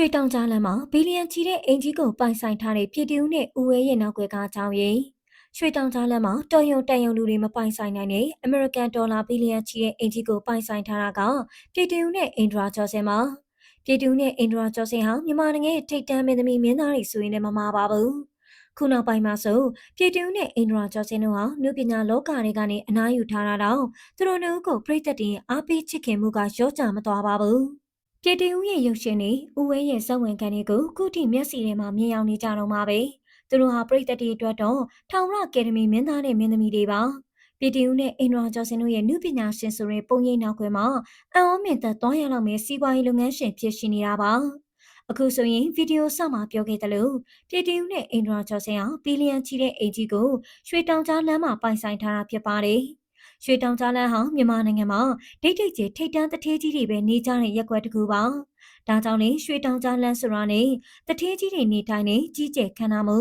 ရွှေတောင်ကြားလမ်းမှာဘီလီယံချီတဲ့အင်ဂျီကိုပိုင်ဆိုင်ထားတဲ့ပြည်သူနဲ့ဦးဝဲရဲ့နောက်ွယ်ကားကြောင်းရင်ရွှေတောင်ကြားလမ်းမှာတော်ယုံတန်ယုံလူတွေမပိုင်ဆိုင်နိုင်တဲ့အမေရိကန်ဒေါ်လာဘီလီယံချီတဲ့အင်ဂျီကိုပိုင်ဆိုင်ထားတာကပြည်သူနဲ့အင်ဒရာကျော်စင်မှာပြည်သူနဲ့အင်ဒရာကျော်စင်ဟာမြန်မာနိုင်ငံရဲ့ထိတ်တန့်မင်းသမီးမင်းသားတွေဆိုရင်လည်းမမှားပါဘူးခုနောက်ပိုင်းမှာဆိုပြည်သူနဲ့အင်ဒရာကျော်စင်တို့ဟာနုပညာလောကတွေကနေအနားယူထားတာတော့သူတို့တို့ကိုပြိသက်တင်အားပေးချစ်ခင်မှုကရောကြမသွားပါဘူး ပြည်တဦးရဲ့ရုပ်ရှင်တွေဦးဝဲရဲ့ဇက်ဝင်ခံတွေကိုခုထိမျက်စီထဲမှာမြင်အောင်နေကြတော့မှာပဲသူတို့ဟာပရိသတ်တွေအတွက်တော့ထောင်ရအကယ်ဒမီမင်းသားနဲ့မင်းသမီးတွေပါပြည်တဦးနဲ့အင်ဒရာကျော်စင်တို့ရဲ့နုပညာရှင်ဆိုတဲ့ပုံရိပ်နောက်ခွဲမှာအံ့ဩမြင့်သက်သွားရလောက်မဲ့စီးပွားရေးလုပ်ငန်းရှင်ဖြစ်ရှိနေတာပါအခုဆိုရင်ဗီဒီယိုစမှာပြောခဲ့တယ်လို့ပြည်တဦးနဲ့အင်ဒရာကျော်စင်ဟာဘီလီယံချီတဲ့အိမ်ကြီးကိုရွှေတောင်ကြားလမ်းမှာပိုင်ဆိုင်ထားတာဖြစ်ပါတယ် ရွှေတောင်ကြားလမ်းဟာမြန်မာနိုင်ငံမှာဒိတ်ဒိတ်ကြီးထိတ်တန်းတထေးကြီးတွေပဲနေကြတဲ့ရက်ွက်တစ်ခုပါ။ဒါကြောင့်လေရွှေတောင်ကြားလမ်းဆိုတာနဲ့တထေးကြီးတွေနေတိုင်းနဲ့ကြီးကျယ်ခမ်းနားမှု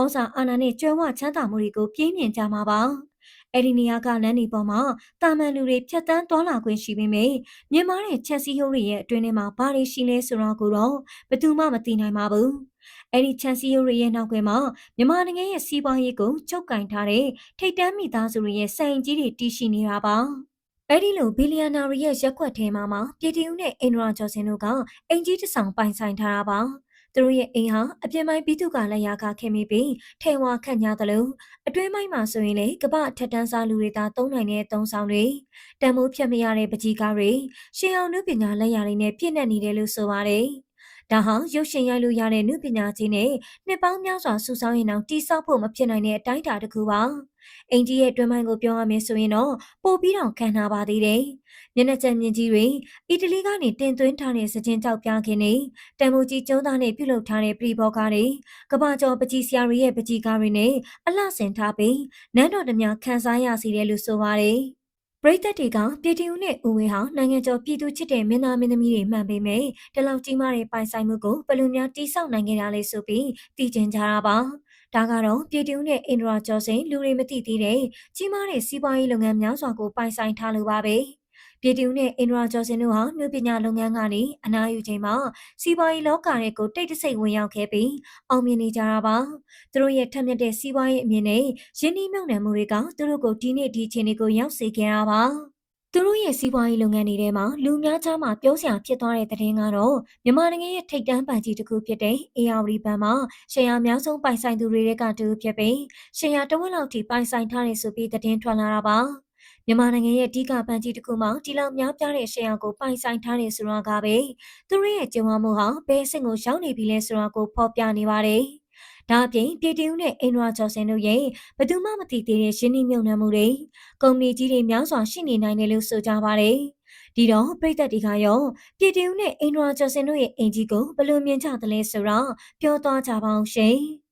ဩဇာအာဏာနဲ့ကျွဲဝချမ်းသာမှုတွေကိုပြင်းပြကြမှာပါ။အဲ့ဒီနေရာကလမ်းဒီပေါ်မှာတာမန်လူတွေဖြတ်တန်းသွားလာခွင့်ရှိပေမဲ့မြန်မာတဲ့ချက်စီဟိုးတွေရဲ့အတွင်းထဲမှာဘာတွေရှိလဲဆိုတော့ကိုတော့ဘယ်သူမှမသိနိုင်ပါဘူး။ အဲ့ဒီချန်စီယိုရီရဲ့နောက်ကွယ်မှာမြန်မာနိုင်ငံရဲ့စီးပွားရေးကိုချုပ်ကင်ထားတဲ့ထိတ်တန်းမိသားစုတွေရဲ့စိုင်ကြီးတွေတည်ရှိနေတာပါ။အဲ့ဒီလိုဘီလီယံနာရီရဲ့ရက်ွက်ထဲမှာမှပြည်တီဦးနဲ့အင်ဒရာကျော်စင်တို့ကအင်ကြီးတစ်ဆောင်ပိုင်ဆိုင်ထားတာပါ။သူတို့ရဲ့အိမ်ဟာအပြင်ပိုင်းပြည်သူကလက်ရာကခင်မိပြီးထဲဝါခန့်ညာသလိုအတွင်းပိုင်းမှာဆိုရင်လေကပထက်တန်းစားလူတွေသာသုံးနိုင်တဲ့သုံးဆောင်တွေတန်မိုးဖြတ်မရတဲ့ပကြီးကားတွေရှင်းအောင်နုပညာလက်ရာတွေနဲ့ပြည့်နှက်နေတယ်လို့ဆိုပါတယ်။ ဒါဟာရုပ်ရှင်ရိုက်လို့ရတဲ့နုပညာကြီးနဲ့နှစ်ပေါင်းများစွာစုဆောင်းရင်အောင်တိစောက်ဖို့မဖြစ်နိုင်တဲ့အတိုင်းအတာတစ်ခုပါ။အင်ကြီးရဲ့တွင်မိုင်းကိုပြောရမယ်ဆိုရင်တော့ပိုပြီးတော့ခံနာပါသေးတယ်။မျက်နှာကျမြင့်ကြီးတွေအီတလီကနေတင်သွင်းထားတဲ့စကြင်ကြောက်ပြားခင်တွေတန်မိုးကြီးကျုံးသားနဲ့ပြုလုပ်ထားတဲ့ပရိဘောကားတွေကဘာကျော်ပကြီးဆရာတွေရဲ့ပကြီးကားတွေနဲ့အလှဆင်ထားပြီးနန်းတော်တများခန်းစားရစီတယ်လို့ဆိုပါတယ်။ ပရိသတ်တွေကပြည်တီဦးနဲ့ဦးဝင်းဟာနိုင်ငံကျော်ပြည်သူချစ်တဲ့မင်းသားမင်းသမီးတွေမှန်ပေမဲ့ဒီလောက်ကြီးမားတဲ့ပိုင်ဆိုင်မှုကိုဘယ်လိုများတိစောက်နိုင်ခဲ့တာလဲဆိုပြီးသိကျင်ကြတာပါဒါကတော့ပြည်တူးနဲ့အင်ဒရာကျော်စိန်လူတွေမသိသေးတဲ့ကြီးမားတဲ့စီးပွားရေးလုပ်ငန်းများစွာကိုပိုင်ဆိုင်ထားလိုပါပဲ။ ပြည်သူနဲ့အင်ဒရာကျော်စင်တို့ဟာနှုပညာလုပ်ငန်းကနေအနားယူချိန်မှာစီးပွားရေးလောကတွေကိုတိတ်တဆိတ်ဝင်ရောက်ခဲ့ပြီးအောင်မြင်နေကြတာပါသူတို့ရဲ့ထက်မြက်တဲ့စီးပွားရေးအမြင်နဲ့ရင်းနှီးမြှုပ်နှံမှုတွေကသူတို့ကိုဒီနေ့ဒီအချိန်တွေကိုရောက်စေခဲ့တာပါသူတို့ရဲ့စီးပွားရေးလုပ်ငန်းတွေထဲမှာလူများကြားမှာပြောစရာဖြစ်သွားတဲ့သတင်းကတော့မြန်မာနိုင်ငံရဲ့ထိပ်တန်းပန်ကြီးတစ်ခုဖြစ်တဲ့ AR ဘဏ်မှာရှယ်ယာအများဆုံးပိုင်ဆိုင်သူတွေကတူဖြစ်ပြီးရှယ်ယာတဝက်လောက်ထိပိုင်ဆိုင်ထားတယ်ဆိုပြီးသတင်းထွက်လာတာပါ မြန်မာနိုင်ငံရဲ့အဓိကပန်းကြီးတစ်ခုမှာဒီလောက်များပြားတဲ့ရှယ်ယာကိုပိုင်ဆိုင်ထားတယ်ဆိုတာကပဲသူတို့ရဲ့ကျင်းဝမှုဟာဘယ်အဆင့်ကိုရောက်နေပြီလဲဆိုတာကိုဖော်ပြနေပါတယ်။ဒါအပြင်ပြည်တူးနဲ့အင်ဒရာကျော်စင်တို့ရဲ့ဘယ်သူမှမသိသေးတဲ့ရင်းနှီးမြှုပ်နှံမှုတွေကုမ္ပဏီကြီးတွေများစွာရှိနေနိုင်တယ်လို့ဆိုကြပါတယ်။ဒီတော့ပြည်သက်တွေကရောပြည်တူးနဲ့အင်ဒရာကျော်စင်တို့ရဲ့အင်ဂျီကိုဘယ်လိုမြင်ကြသလဲဆိုတော့ပြောသွားကြပါအောင်ရှင်။